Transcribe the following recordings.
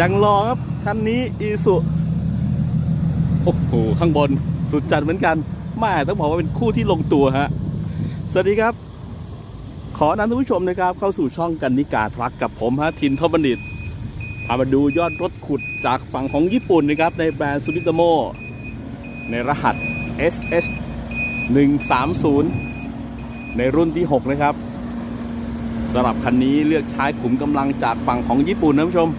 ยังรอครับคันนี้อีสุโอ้โหข้างบนสุดจัดเหมือนกันแม่ต้องบอกว่าเป็นคู่ที่ลงตัวฮะสวัสดีครับ ขอนำท่านผู้ชมนะครับ เข้าสู่ช่องกันนิกาทรักกับผมฮะทินทบัณฑิตพามาดูยอดรถขุดจากฝั่งของญี่ปุ่นนะครับ ในแบรนด์ซูบิโตโมในรหัส SS 130 ในรุ่นที่ 6 นะครับสำหรับคันนี้เลือกใช้ขุมกำลังจากฝั่งของญี่ปุ่นนะผู้ชม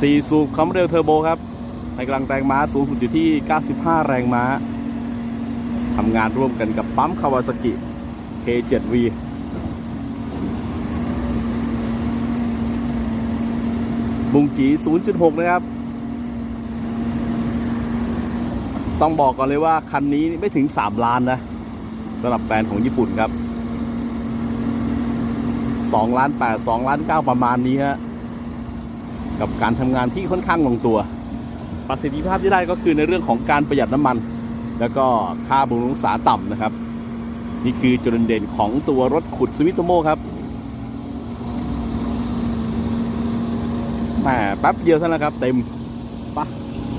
4 สูบคอมเร็วเทอร์โบครับให้กำลังแรงม้าสูงสุดอยู่ที่ 95 แรงม้าทำงานร่วมกันกับปั๊มคาวาซากิ K7V บุงกี 0.6 นะครับ ต้องบอกก่อนเลยว่าคันนี้ไม่ถึง 3 ล้านนะสำหรับแบรนด์ของญี่ปุ่นครับ 2 ล้าน 8 2 ล้าน 9 ประมาณนี้ฮะ กับการทำงานที่ค่อนข้างลงตัว ประสิทธิภาพที่ได้ก็คือในเรื่องของการประหยัดน้ำมัน แล้วก็ค่าบำรุงรักษาต่ำนะครับ นี่คือจุดเด่นของตัวรถขุดสวิตโตโมครับแหมแป๊บเดียวเท่านั้นครับ เต็มปะ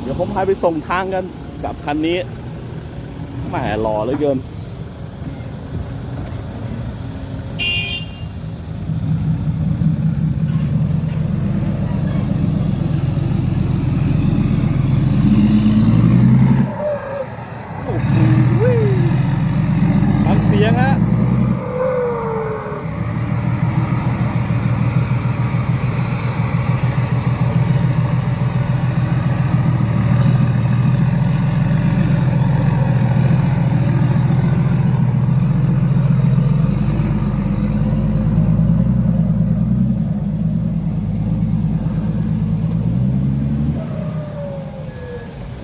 เดี๋ยวผมพาไปส่งทางกันกับคันนี้แหมหล่อเหลือเกิน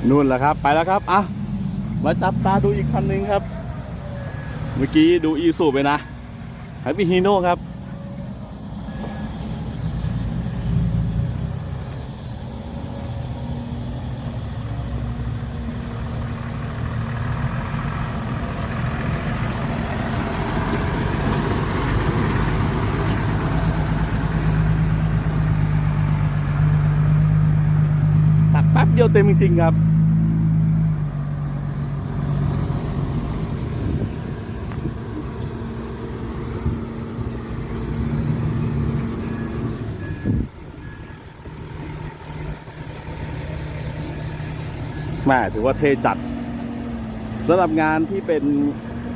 นู่นแหละครับ ไปแล้วครับอะมาจับตาดูอีกคันหนึ่งครับ เมื่อกี้ดูอีสูไปนะไฮปิฮีโน่ครับ ตักแป๊บเดียวเต็มจริงๆครับ แม่ถือว่าเท่จัดสำหรับงานที่เป็น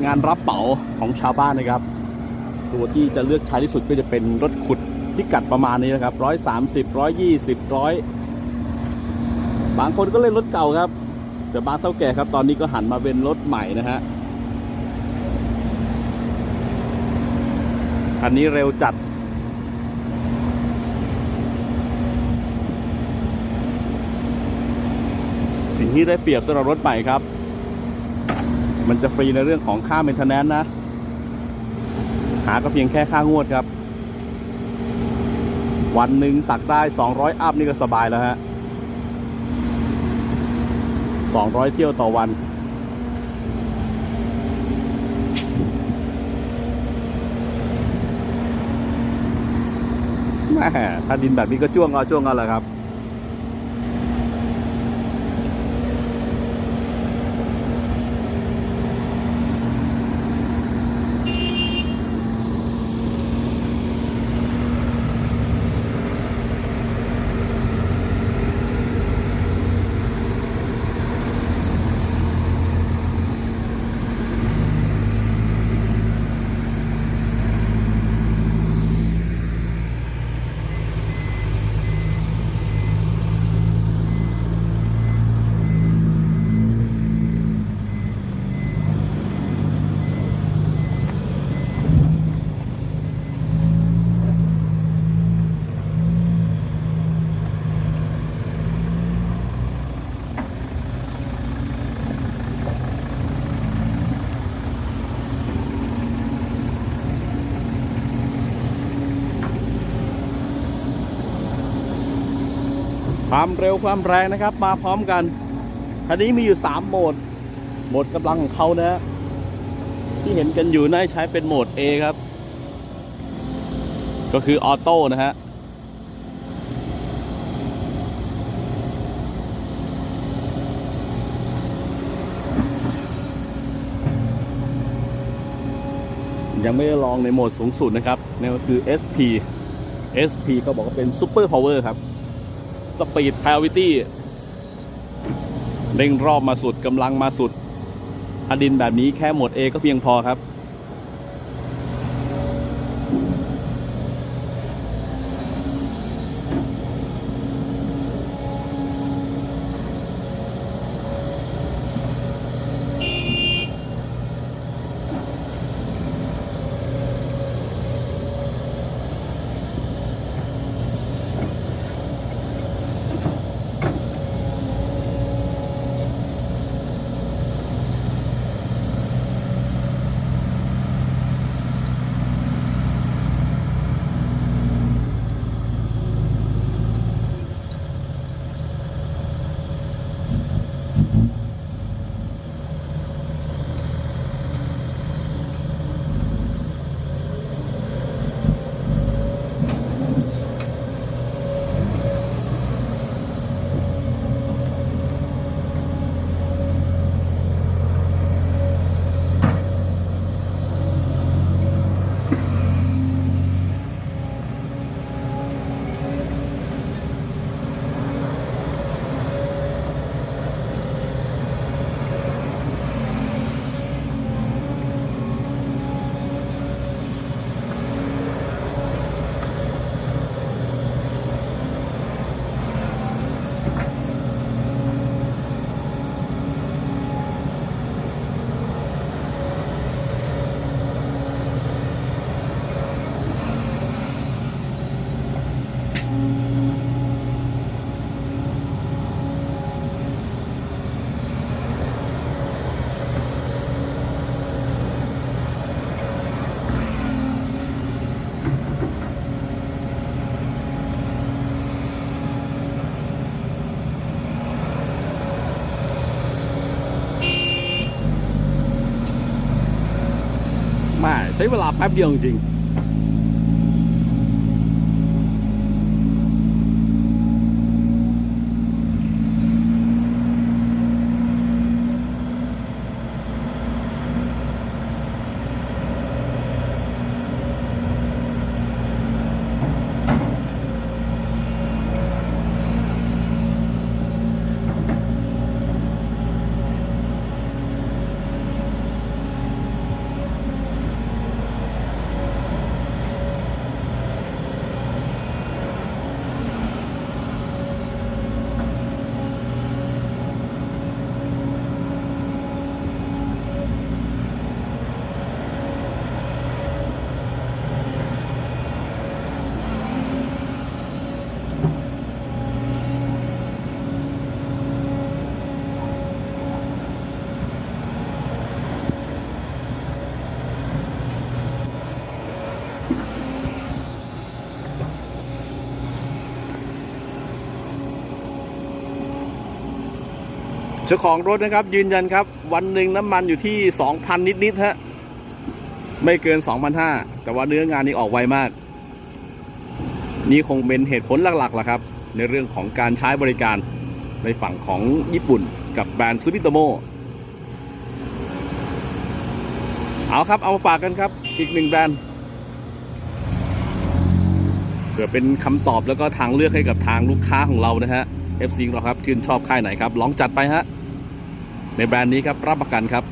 งานรับเป๋าของชาวบ้านนะครับ ตัวที่จะเลือกใช้ที่สุดก็จะเป็นรถขุดพิกัดประมาณนี้นะครับร้อยสามสิบร้อยยี่สิบร้อยบางคนก็เล่นรถเก่าครับ แต่บางเท่าแก่ครับ ตอนนี้ก็หันมาเป็นรถใหม่นะฮะคันนี้เร็วจัด ที่ได้เปรียบสำหรับรถใหม่ครับ มันจะฟรีในเรื่องของค่าเมนเทนแนนนะ หาก็เพียงแค่ค่างวดครับ วันหนึ่งตักได้ 200 อัพนี่ก็สบายแล้วฮะ 200 เที่ยวต่อวันแม่ถ้าดินแบบนี้ก็จ้วงเอาจ้วงเอาแหละครับ ความเร็วความแรงนะครับ มาพร้อมกันคันนี้มีอยู่ 3 โหมด โหมดกำลังของเขานะฮะที่เห็นกันอยู่น่าใช้เป็นโหมด A ครับกก็คือออโต้นะฮะยังไม่ได้ลองในโหมดสูงสุดนะครับนั่นก็คือ SP SP ก็บอกว่าเป็น Super Power ครับ สปีดพาวิตี้เร่งรอบมาสุดกำลังมาสุดอดินแบบนี้แค่หมด A ก็เพียงพอครับ มาใช้เวลาแป๊บเดียวจริง เจ้าของรถนะครับยืนยันครับ วันหนึ่งน้ำมันอยู่ที่ 2,000 นิดๆฮะไม่เกิน 2,500 แต่ว่าเนื้องานนี้ออกไวมาก นี่คงเป็นเหตุผลหลักๆล่ะครับ ในเรื่องของการใช้บริการในฝั่งของญี่ปุ่นกับแบรนด์ซูบิโตโมเอาครับ เอามาฝากกันครับ อีกหนึ่งแบรนด์เพื่อเป็นคำตอบแล้วก็ทางเลือกให้กับทางลูกค้าของเรานะฮะ FC เราครับ ชื่นชอบค่ายไหนครับ ลองจัดไปฮะ ในแบรนด์นี้ครับรับประกันครับ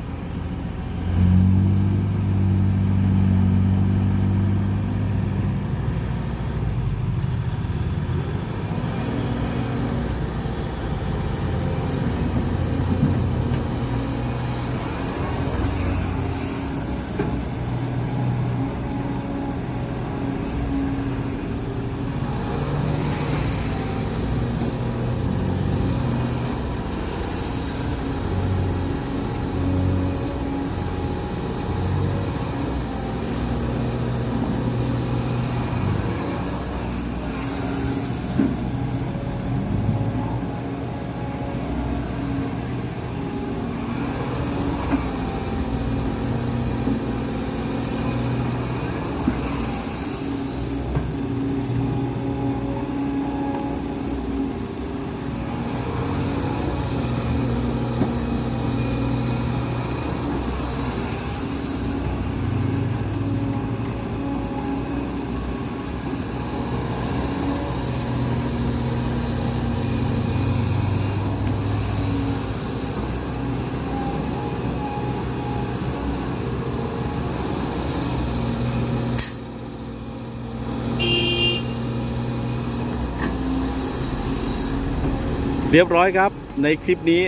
รียบร้อยครับในคลิปนี้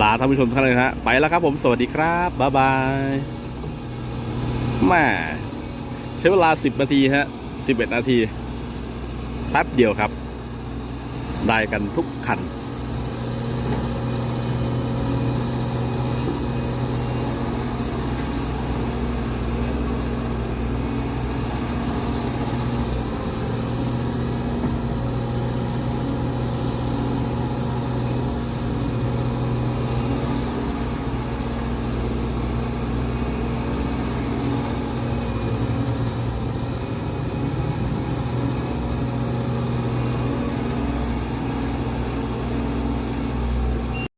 ลาท่านผู้ชมท่านเลยฮะไปแล้วครับผมสวัสดีครับ บ๊ายบายแม่ใช้เวลา 10 นาทีฮะ 11 นาทีแป๊บเดียวครับ ได้กันทุกคัน